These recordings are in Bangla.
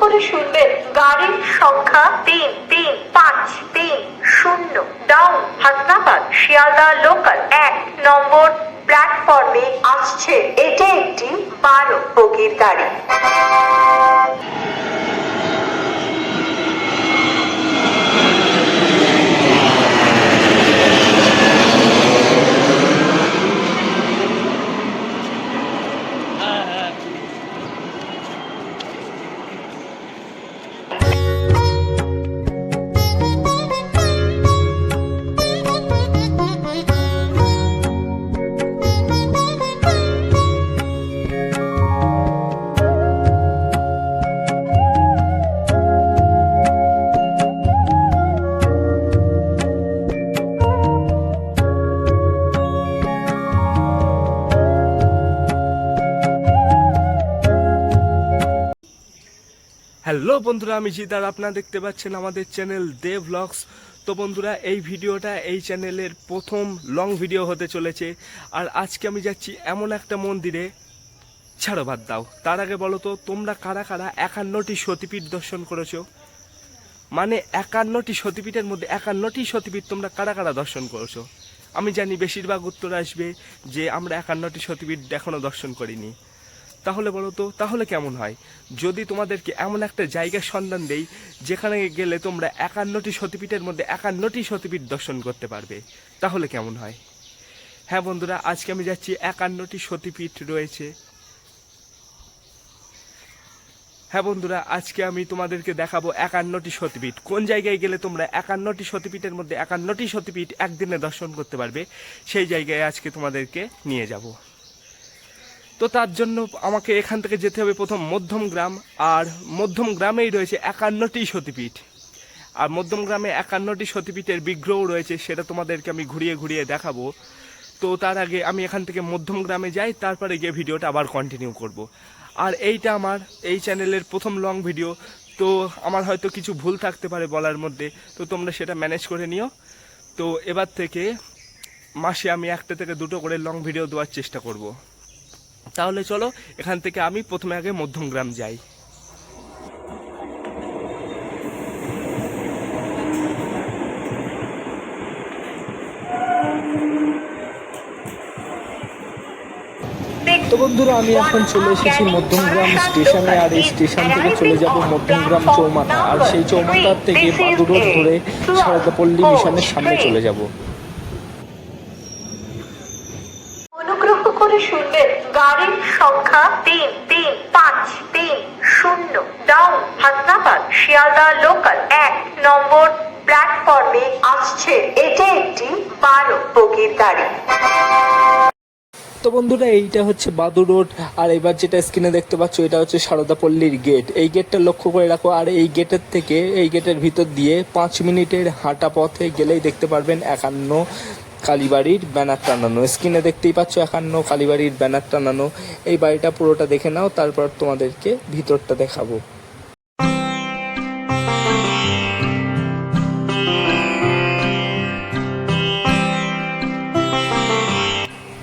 করে শুনবেন গাড়ির সংখ্যা তিন তিন, পাঁচ, তিন, শূন্য। ডাউন হাসনাবাদ, শিয়ালদা লোকাল এক নম্বর প্ল্যাটফর্মে আসছে। এটা একটি বারো বগির গাড়ি। হ্যালো বন্ধুরা, আমি জিৎ আর আপনারা দেখতে পাচ্ছেন আমাদের চ্যানেল দে ভ্লগস তো বন্ধুরা, এই ভিডিওটা এই চ্যানেলের প্রথম লং ভিডিও হতে চলেছে। আর আজকে আমি যাচ্ছি এমন একটা মন্দিরে। ছাড়ো বাদ দাও। তার আগে বলো তো, তোমরা কারা কারা একান্নটি সতীপীঠ দর্শন করেছ? মানে একান্নটি সতীপীঠের মধ্যে একান্নটি সতীপীঠ তোমরা কারা কারা দর্শন করেছ? আমি জানি বেশিরভাগ উত্তর আসবে যে আমরা একান্নটি সতীপীঠ এখনও দর্শন করিনি। তাহলে বলো তো, তাহলে কেমন হয়? যদি তোমাদেরকে এমন একটা জায়গার সন্ধান দেই, যেখানে গেলে তোমরা একান্নটি সতীপীঠের মধ্যে একান্নটি সতীপীঠ দর্শন করতে পারবে, তাহলে কেমন হয়? হ্যাঁ বন্ধুরা, আজকে আমি যাচ্ছি, একান্নটি সতীপীঠ রয়েছে। হ্যাঁ বন্ধুরা, আজকে আমি তোমাদেরকে দেখাবো একান্নটি সতীপীঠ। কোন জায়গায় গেলে তোমরা একান্নটি সতীপীঠের মধ্যে একান্নটি সতীপীঠ একদিনে দর্শন করতে পারবে, সেই জায়গায় আজকে তোমাদেরকে নিয়ে যাব। তো তার জন্য আমাকে এখান থেকে যেতে হবে প্রথম মধ্যম গ্রাম, আর মধ্যম গ্রামেই রয়েছে একান্নটি সতীপীঠ আর মধ্যম গ্রামে একান্নটি সতীপীঠের বিগ্রহ রয়েছে, সেটা তোমাদেরকে আমি ঘুরিয়ে ঘুরিয়ে দেখাবো তো তার আগে আমি এখান থেকে মধ্যম গ্রামে যাই, তারপরে গিয়ে ভিডিওটা আবার কন্টিনিউ করব। আর এইটা আমার, এই চ্যানেলের প্রথম লং ভিডিও তো আমার হয়তো কিছু ভুল থাকতে পারে বলার মধ্যে, তো তোমরা সেটা ম্যানেজ করে নিও তো এবার থেকে মাসে আমি একটা থেকে দুটো করে লং ভিডিও দেওয়ার চেষ্টা করব। তাহলে চলো, এখান থেকে আমি প্রথমে আগে মধ্যমগ্রাম যাই। বন্ধুরা, আমি এখন চলে এসেছি মধ্যমগ্রাম স্টেশনে, আর এই স্টেশন থেকে চলে যাব মধ্যমগ্রাম চৌমাথা। আর সেই চৌমাথার থেকে বাদুর ধরে সারদাপল্লী মিশনের সামনে চলে যাব অনুগ্রহ করে শুনবেন গাড়ির সংখ্যা তিন তিন পাঁচ তিন শূন্য ডাউন হাসনাবাদ শিয়ালদা লোকাল এক নম্বর প্ল্যাটফর্মে আসছে। এটা একটি বারো বগির গাড়ি তো বন্ধুরা, এইটা হচ্ছে বাদু রোড। আর এবার যেটা স্ক্রিনে দেখতে পাচ্ছ, এটা হচ্ছে সারদাপল্লীর গেট এই গেটটা লক্ষ্য করে রাখো, আর এই গেটের থেকে, এই গেটের ভিতর দিয়ে পাঁচ মিনিটের হাঁটা পথে গেলেই দেখতে পারবেন একান্ন কালীবাড়ির ব্যানার টানানো। স্ক্রিনে দেখতেই পাচ্ছ একান্ন কালীবাড়ির ব্যানার টানানো। এই বাড়িটা পুরোটা দেখে নাও, তারপর তোমাদেরকে ভিতরটা দেখাবো।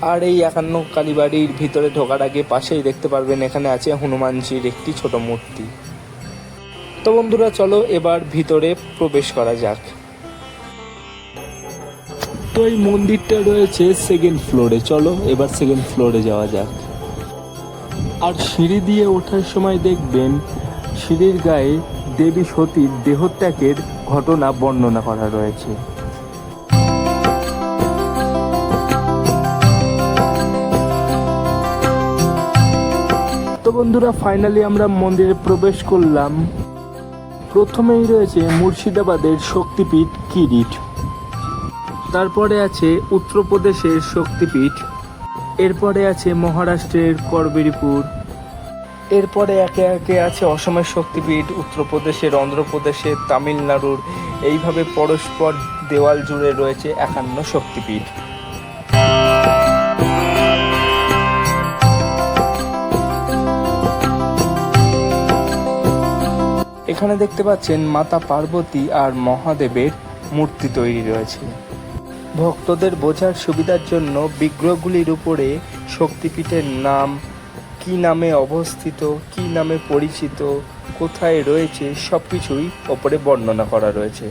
আর এই একান্ন কালীবাড়ির ভিতরে ঢোকার আগে পাশেই দেখতে পারবেন, এখানে আছে হনুমানজির একটি ছোট মূর্তি। তো বন্ধুরা, চলো এবার ভিতরে প্রবেশ করা যাক। তো এই মন্দিরটা রয়েছে সেকেন্ড ফ্লোরে চলো এবার সেকেন্ড ফ্লোরে যাওয়া যাক। আর সিঁড়ি দিয়ে ওঠার সময় দেখবেন, সিঁড়ির গায়ে দেবী সতীর দেহত্যাগের ঘটনা বর্ণনা করা রয়েছে। বন্ধুরা ফাইনালি আমরা মন্দিরে প্রবেশ করলাম। প্রথমেই রয়েছে মুর্শিদাবাদের শক্তিপীঠ কিরিট। তারপরে আছে উত্তরপ্রদেশের শক্তিপীঠ। এরপরে আছে মহারাষ্ট্রের করবেরিপুর। এরপরে একে একে আছে অসমের শক্তিপীঠ, উত্তরপ্রদেশের অন্ধ্রপ্রদেশের তামিলনাড়ুর। এইভাবে পরস্পর দেওয়াল জুড়ে রয়েছে একান্ন শক্তিপীঠ। এখানে দেখতে পাচ্ছেন মাতা পার্বতী আর মহাদেবের মূর্তি তৈরি রয়েছে। ভক্তদের বোঝার সুবিধার জন্য বিগ্রহগুলির উপরে শক্তিপীঠের নাম, কি নামে অবস্থিত, কি নামে পরিচিত, কোথায় রয়েছে, সবকিছুই ওপরে বর্ণনা করা রয়েছে।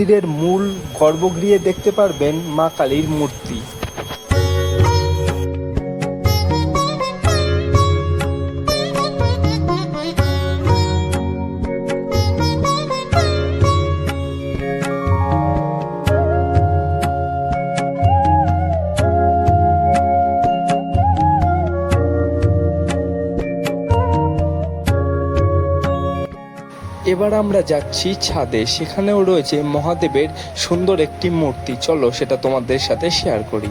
মন্দিরের মূল গর্ভগৃহে দেখতে পারবেন মা কালীর মূর্তি। এবার আমরা যাচ্ছি ছাদে। সেখানেও রয়েছে মহাদেবের সুন্দর একটি মূর্তি। চলো সেটা তোমাদের সাথে শেয়ার করি।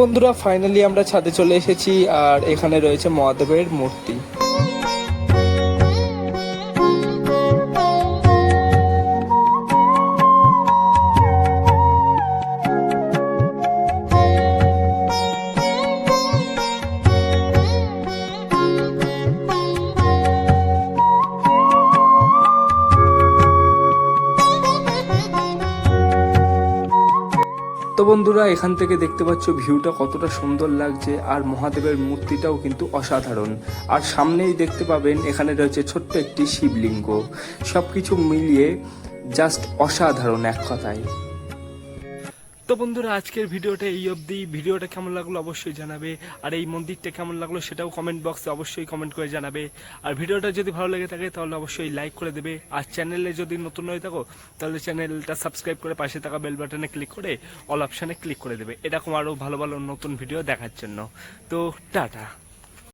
বন্ধুরা ফাইনালি আমরা ছাদে চলে এসেছি আর এখানে রয়েছে মহাদেবের মূর্তি। বন্ধুরা, এখান থেকে দেখতে পাচ্ছ ভিউটা কতটা সুন্দর লাগছে, আর মহাদেবের মূর্তিটাও কিন্তু অসাধারণ। আর সামনেই দেখতে পাবেন, এখানে রয়েছে ছোট্ট একটি শিবলিঙ্গ। সব কিছু মিলিয়ে জাস্ট অসাধারণ এক কথায়। তো বন্ধুরা, আজকের ভিডিওটা এই অবধি। ভিডিওটা কেমন লাগল অবশ্যই জানাবে। আর এই মন্দিরটা কেমন লাগল সেটাও কমেন্ট বক্সে অবশ্যই কমেন্ট করে জানাবে। আর ভিডিওটা যদি ভালো লেগে থাকে, তাহলে অবশ্যই লাইক করে দেবে। আর চ্যানেলে যদি নতুন হয়ে থাকো, তাহলে চ্যানেলটা সাবস্ক্রাইব করে পাশে থাকা বেল বাটনে ক্লিক করে অল অপশানে ক্লিক করে দেবে। এরকম আরও ভালো ভালো নতুন ভিডিও দেখার জন্য। তো টাটা।